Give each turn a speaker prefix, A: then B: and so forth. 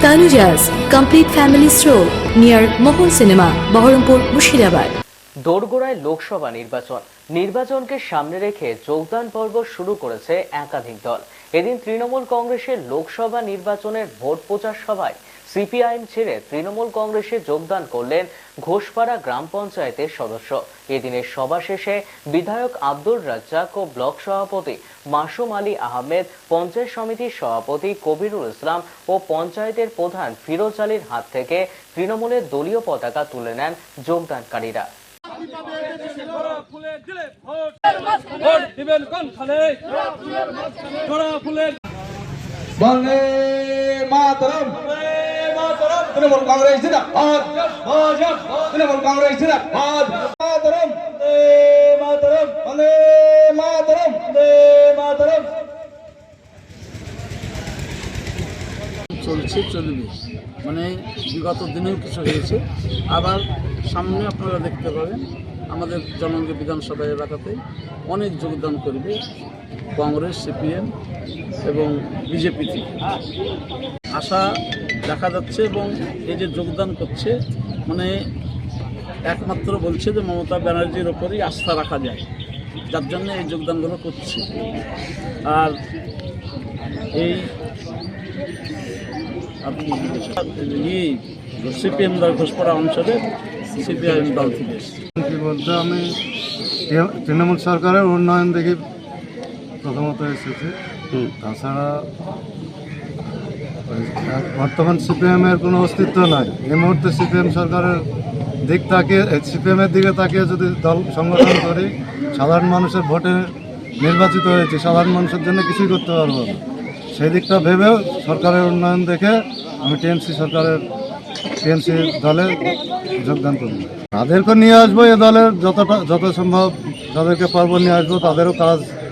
A: Tanuja's complete family stroll near মোহন Cinema, Baharampur Mushirabad.
B: দোরগোড়ায় লোকসভা নির্বাচন নির্বাচনকে সামনে রেখে যোগদান পর্ব শুরু করেছে একাধিক দল এদিন তৃণমূল কংগ্রেসের লোকসভা নির্বাচনের ভোট প্রচার সভায় সিপিআইএম ছেড়ে তৃণমূল কংগ্রেসে যোগদান করলেন ঘোষপাড়া গ্রাম পঞ্চায়েতের সদস্য। এদিনের সভা শেষে বিধায়ক আব্দুর রাজ্জাক ও ব্লক সভাপতি মাসুম আলী আহমেদ, পঞ্চায়েত সমিতির সভাপতি কবিরুল ইসলাম ও পঞ্চায়েতের প্রধান ফিরোজ আলীর হাত থেকে তৃণমূলের দলীয় পতাকা তুলে নেন যোগদানকারীরা।
C: ফুলে
D: তৃণমূল কংগ্রেস জিন্দাবাদ। তৃণমূল কংগ্রেস জিন্দাবাদ মাতরম বন্দে মাতরম বন্দে মাতরম। বন্দে মাতরম।
E: চলছে চলবে। মানে বিগত দিনেও কিছু হয়েছে। আবার সামনে আপনারা দেখতে পাবেন আমাদের জনগণ বিধানসভা এলাকাতে অনেক যোগদান করবে কংগ্রেস সিপিএম এবং বিজেপি থেকে। আশা দেখা যাচ্ছে এবং এই যে যোগদান করছে মানে একমাত্র বলছে যে মমতা ব্যানার্জির ওপরই আস্থা রাখা যায়। যার জন্য এই যোগদানগুলো করছে। আর এই সিপিএম দল ঘোষপাড়া অঞ্চলে সিপিআইএম দল থেকে
F: বলতে আমি তৃণমূল সরকারের উন্নয়ন দেখি প্রথমত এসেছে। তাছাড়া বর্তমান সিপিএম এর কোনো অস্তিত্ব নাই। এই মুহূর্তে সিপিএম সরকারের দিক তাকিয়ে সিপিএম এর দিকে তাকিয়ে যদি দল সংগঠন করি, সাধারণ মানুষের ভোটে নির্বাচিত হয়েছে, সাধারণ মানুষের জন্য কিছুই করতে পারব না। সেই দিকটা ভেবেও সরকারের উন্নয়ন দেখে আমি টিএমসি সরকারের টিএমসি দলে যোগদান করব তাদেরকে নিয়ে আসব, এ দলের যতটা যত সম্ভব যাদেরকে পারব নিয়ে আসব, তাদেরও কাজ